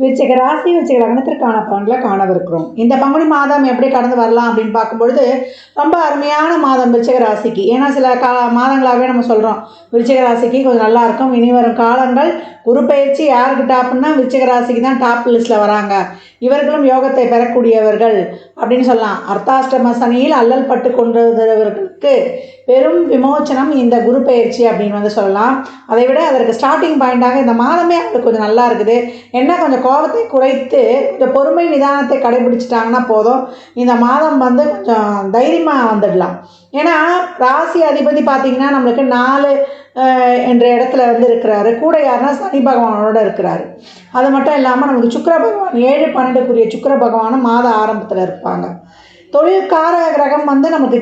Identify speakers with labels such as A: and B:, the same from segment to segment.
A: விருச்சிக ராசி விருச்சிக லக்னத்திற்கான பலன்களை காணவிருக்கிறோம். இந்த பங்குனி மாதம் எப்படி கடந்து வரலாம் அப்படின்னு பார்க்கும்பொழுது ரொம்ப அருமையான மாதம் விருச்சிக ராசிக்கு. ஏன்னா சில கா மாதங்களாகவே நம்ம சொல்கிறோம் விருச்சிக ராசிக்கு கொஞ்சம் நல்லா இருக்கும். இனி வரும் காலங்கள் குரு பயிற்சி யாருக்கு டாப்னா விருச்சிக ராசிக்கு தான் டாப் லிஸ்ட்டில் வராங்க. இவர்களும் யோகத்தை பெறக்கூடியவர்கள் அப்படின்னு சொல்லலாம். அர்த்தாஷ்டம சனியில் அல்லல் பட்டு கொண்டிருந்தவர்களுக்கு பெரும் விமோச்சனம் இந்த குரு பயிற்சி அப்படின்னு வந்து சொல்லலாம். அதை விட அதற்கு ஸ்டார்டிங் பாயிண்டாக இந்த மாதமே அவங்களுக்கு கொஞ்சம் நல்லா இருக்குது. என்ன கொஞ்சம் கோபத்தை குறைத்து இந்த பொறுமை நிதானத்தை கடைபிடிச்சிட்டாங்கன்னா போதும். இந்த மாதம் வந்து கொஞ்சம் தைரியமாக வந்துடலாம். ஏன்னா ராசி அதிபதி பார்த்திங்கன்னா நம்மளுக்கு நாலு என்ற இடத்துல வந்து இருக்கிறாரு. கூட யாருன்னா சனி பகவானோட இருக்கிறாரு. அது மட்டும் இல்லாமல் நமக்கு சுக்கர பகவான் ஏழு பன்னெண்டுக்குரிய சுக்கிர பகவானும் மாத ஆரம்பத்தில் இருப்பாங்க. தொழில்கார கிரகம் வந்து நமக்கு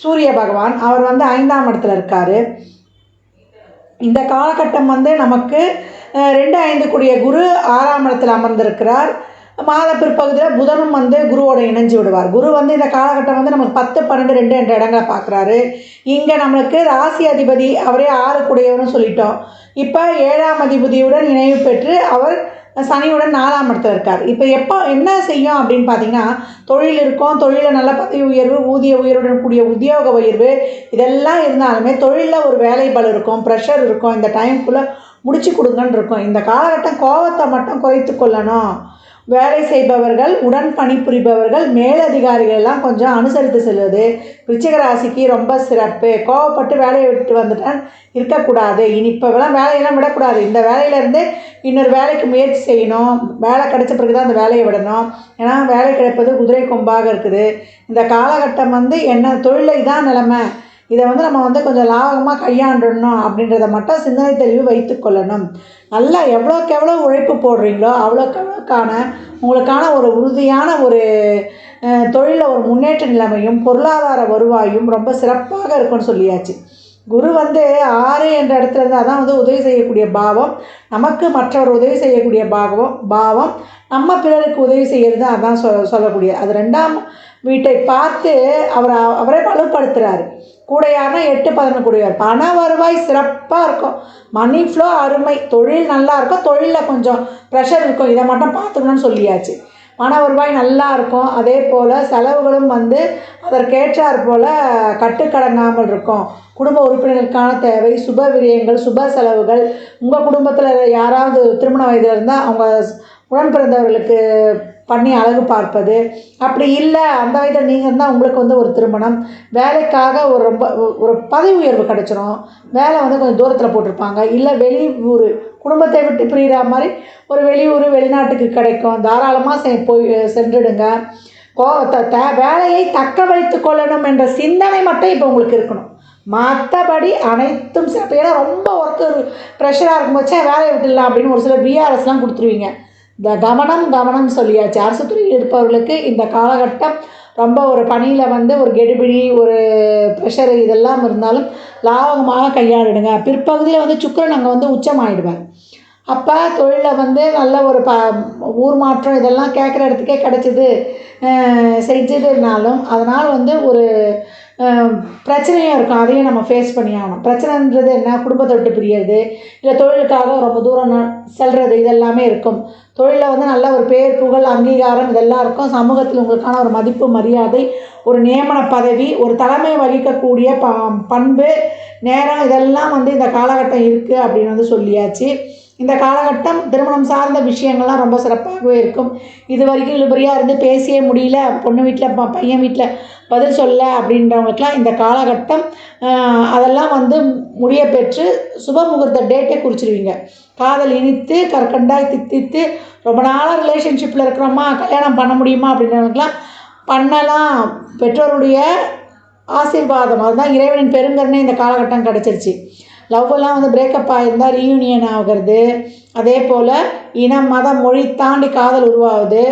A: சூரிய பகவான் அவர் வந்து ஐந்தாம் இடத்துல இருக்கார். இந்த காலகட்டம் வந்து நமக்கு ரெண்டு ஐந்து கூடிய குரு ஆறாம் இடத்துல அமர்ந்திருக்கிறார். மாத பிற்பகுதியில் புதனும் வந்து குருவோட இணைஞ்சு விடுவார். குரு வந்து இந்த காலகட்டம் வந்து நமக்கு பத்து பன்னெண்டு ரெண்டு என்ற இடங்களை பார்க்குறாரு. இங்கே நம்மளுக்கு ராசி அதிபதி அவரே ஆறு கூடியவர்னு சொல்லிட்டோம். இப்போ ஏழாம் அதிபதியுடன் இணைவு பெற்று அவர் சனியுடன் நாலாம் இடத்துல இருக்கார். இப்போ எப்போ என்ன செய்யும் அப்படின்னு பார்த்தீங்கன்னா தொழில் இருக்கும் தொழிலில் நல்ல பதவி உயர்வு ஊதிய உயர்வுடன் கூடிய உத்தியோக உயர்வு இதெல்லாம் இருந்தாலுமே தொழிலில் ஒரு வேலை இருக்கும் ப்ரெஷர் இருக்கும் இந்த டைம்குள்ளே முடிச்சு கொடுங்கன்னு இருக்கும். இந்த காலகட்டம் கோவத்தை மட்டும் குறைத்து கொள்ளணும். வேலை செய்பவர்கள் உடன் பணிபுரிபவர்கள் மேலதிகாரிகள் எல்லாம் கொஞ்சம் அனுசரித்து செல்வது. விருச்சிக ராசிக்கு ரொம்ப சிறப்பு. கோவப்பட்டு வேலையை விட்டு வந்துட்டேன் இருக்கக்கூடாது. இனி இப்போலாம் வேலையெல்லாம் விடக்கூடாது. இந்த வேலையிலேருந்து இன்னொரு வேலைக்கு முயற்சி செய்யணும். வேலை கிடைச்ச பிறகு தான் அந்த வேலையை விடணும். ஏன்னா வேலை கிடைப்பது குதிரை கொம்பாக இருக்குது. இந்த காலகட்டம் வந்து என்ன தொழிலை தான் நிலமை. இதை வந்து நம்ம வந்து கொஞ்சம் லாபகமாக கையாண்டணும் அப்படின்றத மட்டும் சிந்தனை தெளிவு வைத்து கொள்ளணும். நல்லா எவ்வளோக்கு எவ்வளோ உழைப்பு போடுறீங்களோ அவ்வளோக்கு எவ்வளோக்கான உங்களுக்கான ஒரு உறுதியான ஒரு தொழிலில் ஒரு முன்னேற்ற நிலைமையும் பொருளாதார வருவாயும் ரொம்ப சிறப்பாக இருக்கும்னு சொல்லியாச்சு. குரு வந்து ஆறு என்ற இடத்துல இருந்து அதான் வந்து உதவி செய்யக்கூடிய பாவம் நமக்கு மற்றவர் உதவி செய்யக்கூடிய பாவம் பாவம் நம்ம பிறருக்கு உதவி செய்கிறது அதான் சொ சொல்லக்கூடிய. அது ரெண்டாம் வீட்டை பார்த்து அவர் அவரே வலுப்படுத்துகிறாரு கூடையார்னா எட்டு பதினொன்று கூடையார். பண வருவாய் சிறப்பாக இருக்கும். மணி ஃப்ளோ அருமை. தொழில் நல்லா இருக்கும். தொழிலில் கொஞ்சம் ப்ரெஷர் இருக்கும். இதை மட்டும் பார்த்துக்கணும்னு சொல்லியாச்சு. பண வருவாய் நல்லா இருக்கும். அதே போல் செலவுகளும் வந்து அதற்கேற்றார் போல் கட்டுக்கடங்காமல் இருக்கும். குடும்ப உறுப்பினர்களுக்கான தேவை சுப விரயங்கள் சுப செலவுகள். உங்கள் குடும்பத்தில் யாராவது திருமண வயதில் இருந்தால் அவங்க உடன் பிறந்தவர்களுக்கு பண்ணி அழகு பார்ப்பது. அப்படி இல்லை அந்த வயதில் நீங்கள் இருந்தால் உங்களுக்கு வந்து ஒரு திருமணம். வேலைக்காக ஒரு ரொம்ப ஒரு பதவி உயர்வு கிடச்சிரும். வேலை வந்து கொஞ்சம் தூரத்தில் போட்டிருப்பாங்க. இல்லை வெளியூர் குடும்பத்தை விட்டு பிரிகிற மாதிரி ஒரு வெளியூர் வெளிநாட்டுக்கு கிடைக்கும். தாராளமாக செ போய் சென்றுடுங்க. கோ த வேலையை தக்க வைத்து கொள்ளணும் என்ற சிந்தனை மட்டும் இப்போ உங்களுக்கு இருக்கணும். மற்றபடி அனைத்தும் சிறப்பு. ஏன்னா ரொம்ப ஒர்க்கு ப்ரெஷராக இருக்கும்போது வேலையை விட்டுடலாம் அப்படின்னு ஒரு சில பிஆர்எஸ்லாம் கொடுத்துருவீங்க. இந்த கவனம் கவனம் சொல்லியாச்சு. அரசு துறையில் இருப்பவர்களுக்கு இந்த காலகட்டம் ரொம்ப ஒரு பணியில் வந்து ஒரு கெடுபிடி ஒரு ப்ரெஷரு இதெல்லாம் இருந்தாலும் லாபகமாக கையாளிடுங்க. பிற்பகுதியில் வந்து சுக்கிரன் அங்கே வந்து உச்சமாயிடுவார். அப்போ தொழிலில் வந்து நல்ல ஒரு ப ஊர் மாற்றம் இதெல்லாம் கேட்குற இடத்துக்கே கிடச்சிது செஞ்சதுனாலும் அதனால் வந்து ஒரு பிரச்சனையும் இருக்கும். அதையும் நம்ம ஃபேஸ் பண்ணி ஆகணும். பிரச்சனைன்றது என்ன? குடும்பத்தை விட்டு பிரியறது இல்லை தொழிலுக்காக ரொம்ப தூரம் ந- இதெல்லாமே இருக்கும். தொழிலில் வந்து நல்ல ஒரு பேர் புகழ் அங்கீகாரம் இதெல்லாம் இருக்கும். சமூகத்தில் உங்களுக்கான ஒரு மதிப்பு மரியாதை ஒரு நியமன பதவி ஒரு தலைமை வகிக்கக்கூடிய ப பண்பு நேரம் இதெல்லாம் வந்து இந்த காலகட்டம் இருக்குது அப்படின்னு வந்து சொல்லியாச்சு. இந்த காலகட்டம் திருமணம் சார்ந்த விஷயங்கள்லாம் ரொம்ப சிறப்பாகவே இருக்கும். இது வரைக்கும் இழுபறியாக இருந்து பேசியே முடியல பொண்ணு வீட்டில் ப பையன் வீட்டில் பதில் சொல்ல அப்படின்றவங்களுக்குலாம் இந்த காலகட்டம் அதெல்லாம் வந்து முடிய பெற்று சுப முகூர்த்த டேட்டே குறிச்சிருவீங்க. காதல் இனித்து கற்கண்டாய் தித்தித்து ரொம்ப நாளாக ரிலேஷன்ஷிப்பில் இருக்கிறோமா கல்யாணம் பண்ண முடியுமா அப்படின்றவங்களுக்குலாம் பண்ணலாம். பெற்றோருடைய ஆசீர்வாதம் அதுதான் இறைவனின் பெருங்கருணை இந்த காலகட்டம் கிடச்சிருச்சு. லவ் எல்லாம் வந்து பிரேக்கப் ஆகியிருந்தால் ரீயூனியன் ஆகிறது. அதே போல் இனம் மதம் மொழி தாண்டி காதல் உருவாகுது.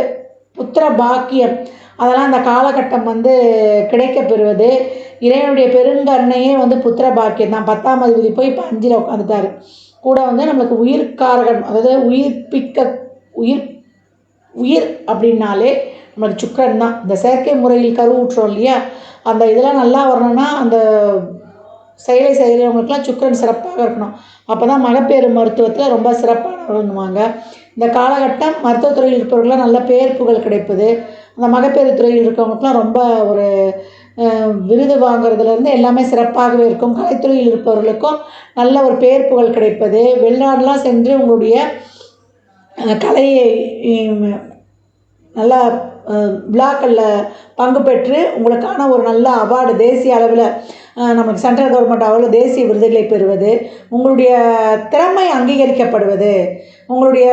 A: புத்திர பாக்கியம் அதெல்லாம் அந்த காலகட்டம் வந்து கிடைக்கப்பெறுவது இறைவனுடைய பெருங்கருணையே வந்து புத்திர பாக்கியம் தான். பத்தாம் அதிபதி போய் இப்போ அஞ்சில் உட்காந்துட்டாரு கூட வந்து நம்மளுக்கு உயிர்காரகன் அதாவது உயிர்ப்பிக்க உயிர் உயிர் அப்படின்னாலே நம்மளுக்கு சுக்கரன் தான். இந்த செயற்கை முறையில் கருவுற்றோம் இல்லையா? அந்த இதெல்லாம் நல்லா வரணும்னா அந்த செயலை செய்கிறவங்களுக்குலாம் சுக்கிரன் சிறப்பாக இருக்கணும். அப்போ தான் மகப்பேறு மருத்துவத்தில் ரொம்ப சிறப்பானவங்க இந்த காலகட்டம் மருத்துவத்துறையில் இருப்பவர்களாம் நல்ல பேர் புகழ் கிடைப்பது. அந்த மகப்பேறு துறையில் இருக்கவங்களுக்குலாம் ரொம்ப ஒரு விருது வாங்குறதுலேருந்து எல்லாமே சிறப்பாகவே இருக்கும். கலைத்துறையில் இருப்பவர்களுக்கும் நல்ல ஒரு பேர் புகழ் கிடைப்பது. வெளிநாடுலாம் சென்று உங்களுடைய கலையை நல்லா விழாக்களில் பங்கு பெற்று உங்களுக்கான ஒரு நல்ல அவார்டு தேசிய அளவில் நமக்கு சென்ட்ரல் கவர்மெண்ட் அளவில் தேசிய விருதுகளை பெறுவது உங்களுடைய திறமை அங்கீகரிக்கப்படுவது உங்களுடைய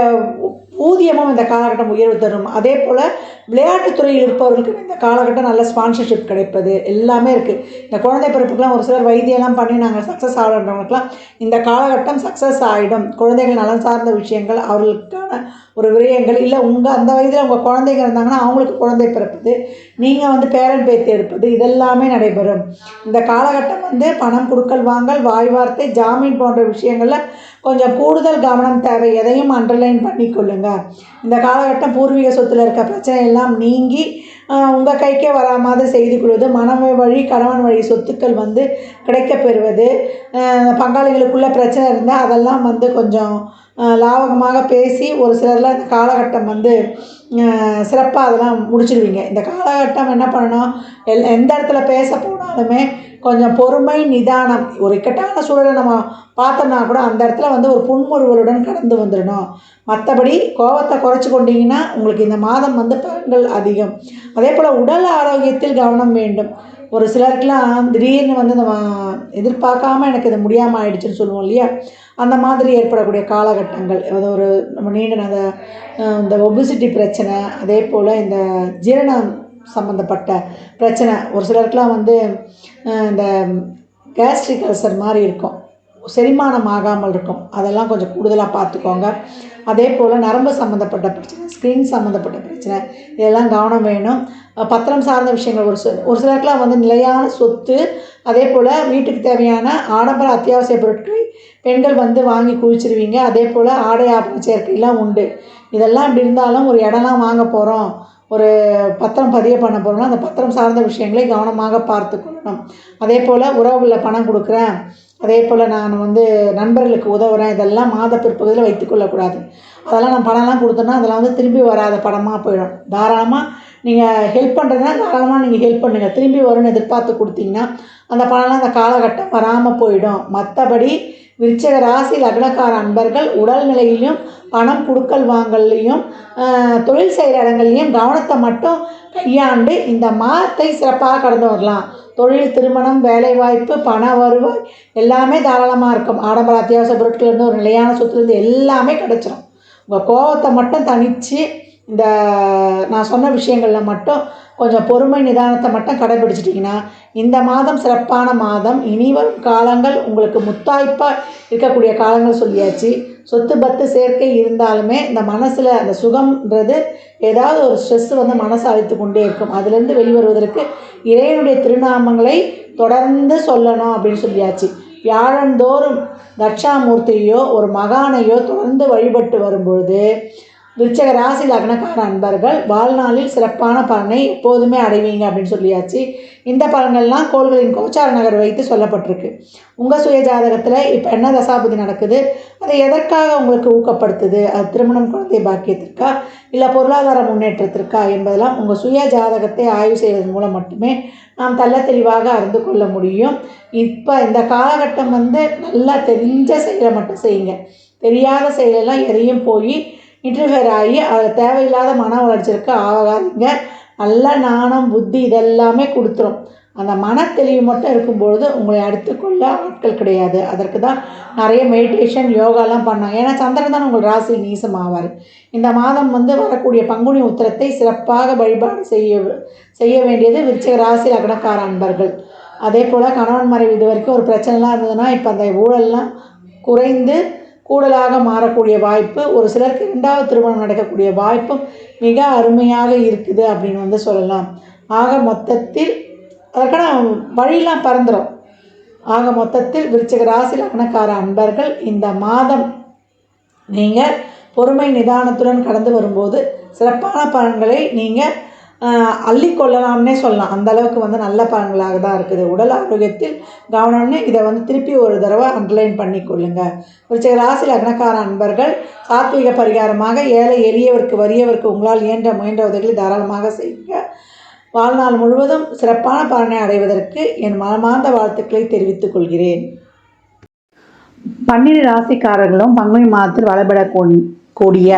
A: ஊதியமும் இந்த காலகட்டம் உயர்வு தரும். அதே போல் விளையாட்டுத் துறையில் இருப்பவர்களுக்கு இந்த காலகட்டம் நல்ல ஸ்பான்சர்ஷிப் கிடைப்பது எல்லாமே இருக்குது இந்த குழந்தை பிறப்புக்கெலாம் ஒரு சிலர் வைத்தியெல்லாம் பண்ணி நாங்கள் சக்ஸஸ் ஆகிறவங்களுக்குலாம் இந்த காலகட்டம் சக்ஸஸ் ஆகிடும் குழந்தைகள் நலன் சார்ந்த விஷயங்கள் அவர்களுக்கான ஒரு விரயங்கள் இல்லை உங்கள் அந்த வயதில் உங்கள் குழந்தைங்க இருந்தாங்கன்னா அவங்களுக்கு குழந்தை பிறப்பது நீங்கள் வந்து பேரன் பேத்தி எடுப்பது இதெல்லாமே நடைபெறும். இந்த காலகட்டம் வந்து பணம் கொடுக்கல் வாங்கல் வாய் வார்த்தை ஜாமீன் போன்ற விஷயங்களில் கொஞ்சம் கூடுதல் கவனம் தேவை. எதையும் அண்டர்லைன் பாருங்க இந்த காலகட்டம் பூர்வீக சொத்தில் இருக்க பிரச்சனை எல்லாம் நீங்கி உங்கள் கைக்கே வராமல் செய்து கொள்வது மனம் வழி கணவன் வழி சொத்துக்கள் வந்து கிடைக்கப்பெறுவது பங்காளிகளுக்குள்ள பிரச்சனை இருந்தால் அதெல்லாம் வந்து கொஞ்சம் லாவகமாக பேசி ஒரு சிலர்லாம் இந்த காலகட்டம் வந்து சிறப்பாக அதெல்லாம் முடிச்சிடுவீங்க. இந்த காலகட்டம் என்ன பண்ணணும்? எல் எந்த இடத்துல பேச போனாலுமே கொஞ்சம் பொறுமை நிதானம் ஒரு இக்கட்டான சூழலை நம்ம பார்த்தோம்னா கூட அந்த இடத்துல வந்து ஒரு புன்முறுவலுடன் கடந்து வந்துடணும். மற்றபடி கோவத்தை குறைச்சி கொண்டிங்கன்னா உங்களுக்கு இந்த மாதம் வந்து பலன்கள் அதிகம். அதே போல் உடல் ஆரோக்கியத்தில் கவனம் வேண்டும். ஒரு சிலருக்குலாம் திடீர்னு வந்து நம்ம எதிர்பார்க்காம எனக்கு இது முடியாமல் ஆயிடுச்சுன்னு சொல்லுவோம் இல்லையா? அந்த மாதிரி ஏற்படக்கூடிய காலகட்டங்கள். அது ஒரு நம்ம நீண்ட அந்த இந்த ஒபிசிட்டி பிரச்சனை அதே போல் இந்த ஜீரணம் சம்மந்தப்பட்ட பிரச்சனை. ஒரு சிலருக்குலாம் வந்து இந்த கேஸ்ட்ரிக் அல்சர் மாதிரி இருக்கும். செரிமானம் ஆகாமல் இருக்கும் அதெல்லாம் கொஞ்சம் கூடுதலாக பார்த்துக்கோங்க. அதே போல் நரம்பு சம்மந்தப்பட்ட பிரச்சனை ஸ்கின் சம்மந்தப்பட்ட பிரச்சனை இதெல்லாம் கவனம் வேணும். பத்திரம் சார்ந்த விஷயங்கள் ஒரு சில ஒரு சிலருக்குலாம் வந்து நிலையான சொத்து அதே போல் வீட்டுக்கு தேவையான ஆடம்பர அத்தியாவசிய பொருட்களை பெண்கள் வந்து வாங்கி குவிச்சிருவீங்க. அதே போல் ஆடை ஆபரண சேர்க்கைலாம் உண்டு. இதெல்லாம் இப்படி இருந்தாலும் ஒரு இடம்லாம் வாங்க போகிறோம் ஒரு பத்திரம் பதிய பண்ண போகிறோம்னா அந்த பத்திரம் சார்ந்த விஷயங்களை கவனமாக பார்த்து கொள்ளணும் அதே போல் உறவுகளில் பணம் கொடுக்குறேன். அதே போல் நான் வந்து நண்பர்களுக்கு உதவுறேன். இதெல்லாம் மாத பிற்பகுதியில் வைத்துக்கொள்ளக்கூடாது அதெல்லாம் நான் பணம்லாம் கொடுத்தோன்னா அதெல்லாம் வந்து திரும்பி வராத பணமாக போயிடும். தாராளமாக நீங்கள் ஹெல்ப் பண்ணுறதுனா தாராளமாக நீங்கள் ஹெல்ப் பண்ணுங்கள் திரும்பி வரும்னு எதிர்பார்த்து கொடுத்தீங்கன்னா அந்த பணம்லாம் அந்த காலகட்டம் வராமல் போயிடும். மற்றபடி விருச்சக ராசி லக்னக்கார அன்பர்கள் உடல்நிலையிலும் பணம் கொடுக்கல் வாங்கல்லையும் தொழில் செய்கிற இடங்கள்லையும் கவனத்தை மட்டும் கையாண்டு இந்த மாதத்தை சிறப்பாக கடந்து வரலாம். தொழில் திருமணம் வேலைவாய்ப்பு பண வருவாய் எல்லாமே தாராளமாக இருக்கும். ஆடம்பர அத்தியாவசிய பொருட்கள்லேருந்து ஒரு நிலையான சொத்துலேருந்து எல்லாமே கிடச்சிரும். உங்கள் கோவத்தை மட்டும் தணித்து இந்த நான் சொன்ன விஷயங்களில் மட்டும் கொஞ்சம் பொறுமை நிதானத்தை மட்டும் கடைபிடிச்சிட்டிங்கன்னா இந்த மாதம் சிறப்பான மாதம். இனி வரும் காலங்கள் உங்களுக்கு முத்தாய்ப்பாக இருக்கக்கூடிய காலங்கள் சொல்லியாச்சு. சொத்து பத்து சேர்க்கை இருந்தாலுமே இந்த மனசில் அந்த சுகம்ன்றது ஏதாவது ஒரு ஸ்ட்ரெஸ் வந்து மனசை அழித்து கொண்டே இருக்கும். அதுலேருந்து வெளிவருவதற்கு இறைவனுடைய திருநாமங்களை தொடர்ந்து சொல்லணும் அப்படின்னு சொல்லியாச்சு. வியாழந்தோறும் தட்சாமூர்த்தியோ ஒரு மகானையோ தொடர்ந்து வழிபட்டு வரும்பொழுது விருச்சக ராசி லக்னக்கார அன்பர்கள் வாழ்நாளில் சிறப்பான பலனை எப்போதுமே அடைவீங்க அப்படின்னு சொல்லியாச்சு. இந்த பலன்கள்லாம் கோள்களின் கோச்சார நகர் வைத்து சொல்லப்பட்டிருக்கு. உங்கள் சுய ஜாதகத்தில் இப்போ என்ன தசாபதி நடக்குது? அதை எதற்காக உங்களுக்கு ஊக்கப்படுத்துது? அது திருமணம் குழந்தை பாக்கியத்திற்கா? இல்லை பொருளாதார முன்னேற்றத்திற்கா? என்பதெல்லாம் உங்கள் சுய ஜாதகத்தை ஆய்வு செய்வதன் மூலம் மட்டுமே நாம் தள்ள தெளிவாக அறிந்து கொள்ள முடியும். இப்போ இந்த காலகட்டம் வந்து நல்லா தெரிஞ்ச செயலை மட்டும் செய்யுங்க. தெரியாத செயலெல்லாம் எதையும் போய் இன்டர்ஃபியர் ஆகி அதில் தேவையில்லாத மன உளைச்சலுக்கு ஆகாதீங்க நல்ல நாணம் புத்தி இதெல்லாமே கொடுத்துரும். அந்த மன தெளிவு மட்டும் இருக்கும்பொழுது உங்களை அடுத்துக்கொள்ள ஆட்கள் கிடையாது. அதற்கு தான் நிறைய மெடிடேஷன் யோகாலாம் பண்ணாங்க. ஏன்னா சந்திரன் தான் உங்கள் ராசி நீசம் ஆவார் இந்த மாதம் வந்து வரக்கூடிய பங்குனி உத்திரத்தை சிறப்பாக வழிபாடு செய்ய செய்ய வேண்டியது விருச்சிக ராசி லக்னக்கார அன்பர்கள். அதே போல் கணவன் மறைவு இது வரைக்கும் ஒரு பிரச்சனைலாம் இருந்ததுன்னா இப்போ அந்த ஊழல்லாம் குறைந்து கூடுதலாக மாறக்கூடிய வாய்ப்பு ஒரு சிலருக்கு ரெண்டாவது திருமணம் நடக்கக்கூடிய வாய்ப்பும் மிக அருமையாக இருக்குது அப்படின்னு வந்து சொல்லலாம். ஆக மொத்தத்தில் அதற்கான வழியெலாம் பறந்துடும் ஆக மொத்தத்தில் விருச்சிக ராசி லக்னக்கார அன்பர்கள் இந்த மாதம் நீங்கள் பொறுமை நிதானத்துடன் கடந்து வரும்போது சிறப்பான பலன்களை நீங்கள் அள்ளிக்கொள்ளலாம்னே சொல்லலாம். அந்த அளவுக்கு வந்து நல்ல பலன்களாக தான் இருக்குது. உடல் ஆரோக்கியத்தில் கவனம்னு இதை வந்து திருப்பி ஒரு தடவை அண்டர்லைன் பண்ணிக்கொள்ளுங்க விருச்சிக ராசி லக்னக்கார அன்பர்கள் சாத்விக பரிகாரமாக ஏழை எளியவருக்கு வறியவருக்கு உங்களால் இயன்ற முயன்ற உதவிகளை தாராளமாக செய்யுங்க. வாழ்நாள் முழுவதும் சிறப்பான பலனை அடைவதற்கு என் மனமார்ந்த வாழ்த்துக்களை தெரிவித்துக் கொள்கிறேன். பன்னிரு ராசிக்காரர்களும் பங்குனி மாதத்தில் வளபடக்கூடிய கூடிய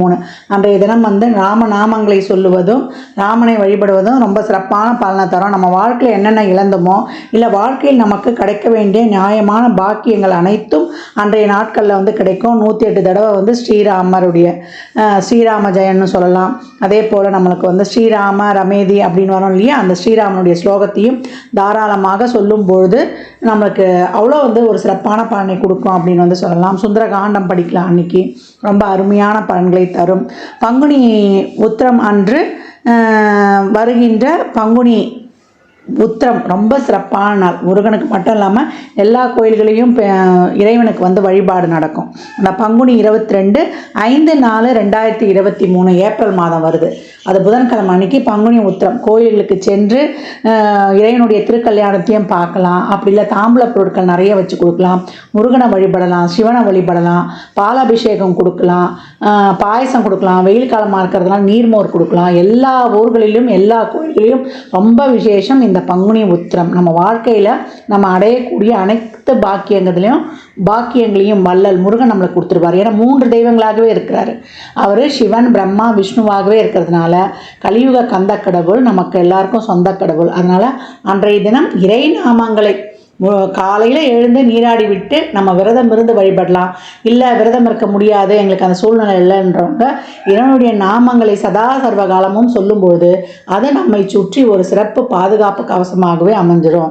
A: மூணு. அன்றைய தினம் வந்து ராம நாமங்களை சொல்லுவதும் ராமனை வழிபடுவதும் ரொம்ப சிறப்பான பலனை தரும். நம்ம வாழ்க்கையில் என்னென்ன இழந்தோமோ இல்லை வாழ்க்கையில் நமக்கு கிடைக்க வேண்டிய நியாயமான பாக்கியங்கள் அனைத்தும் அன்றைய நாட்களில் வந்து கிடைக்கும். நூற்றி எட்டு தடவை வந்து ஸ்ரீராமருடைய ஸ்ரீராம ஜெயன்னு சொல்லலாம். அதே போல் நம்மளுக்கு வந்து ஸ்ரீராம ரமேதி அப்படின்னு வரும் இல்லையா? அந்த ஸ்ரீராமனுடைய ஸ்லோகத்தையும் தாராளமாக சொல்லும் பொழுது நம்மளுக்கு அவ்வளோ வந்து ஒரு சிறப்பான பலனை கொடுக்கும் அப்படின்னு வந்து சொல்லலாம். சுந்தர காண்டம் படிக்கலாம் அன்னைக்கு. ரொம்ப அருமையான பலன்களை தரும். பங்குனி உத்திரம் அன்று வருகின்ற பங்குனி உத்திரம் ரொம்ப சிறப்பான நாள். முருகனுக்கு மட்டும் இல்லாமல் எல்லா கோயில்களையும் இறைவனுக்கு வந்து வழிபாடு நடக்கும். அந்த பங்குனி இருபத்தி ரெண்டு ஐந்து நாலு ரெண்டாயிரத்தி இருபத்தி மூணு ஏப்ரல் மாதம் வருது. அது புதன்கிழமை அன்னைக்கு பங்குனி உத்திரம். கோயிலுக்கு சென்று இறைவனுடைய திருக்கல்யாணத்தையும் பார்க்கலாம். அப்படி இல்லை தாம்பூல பொருட்கள் நிறைய வச்சு கொடுக்கலாம். முருகனை வழிபடலாம் சிவனை வழிபடலாம் பாலாபிஷேகம் கொடுக்கலாம் பாயசம் கொடுக்கலாம் வெயில் காலமாக இருக்கிறதுலாம் நீர்மோர் கொடுக்கலாம். எல்லா ஊர்களிலும் எல்லா கோயில்களிலும் ரொம்ப விசேஷம் இந்த பங்குனி உத்திரம். நம்ம வாழ்க்கையில் நம்ம அடையக்கூடிய அனைத்து பாக்கியங்களையும் பாக்கியங்களையும் வள்ளல் முருகன் நம்மளுக்கு கொடுத்துருவார் ஏன்னா மூன்று தெய்வங்களாகவே இருக்கிறாரு. அவர் சிவன் பிரம்மா விஷ்ணுவாகவே இருக்கிறதுனால கலியுக கந்த கடவுள் நமக்கு எல்லாருக்கும் சொந்த கடவுள் அதனால் அன்றைய தினம் இறை நாமங்களை காலையில் எழுந்து நீராடி விட்டு நம்ம விரதம் இருந்து வழிபடலாம். இல்லை விரதம் இருக்க முடியாது எங்களுக்கு அந்த சூழ்நிலை இல்லைன்றவங்க இறைவனுடைய நாமங்களை சதா சர்வ காலமும் சொல்லும்போது அது நம்மை சுற்றி ஒரு சிறப்பு பாதுகாப்பு கவசமாகவே அமைஞ்சிடும்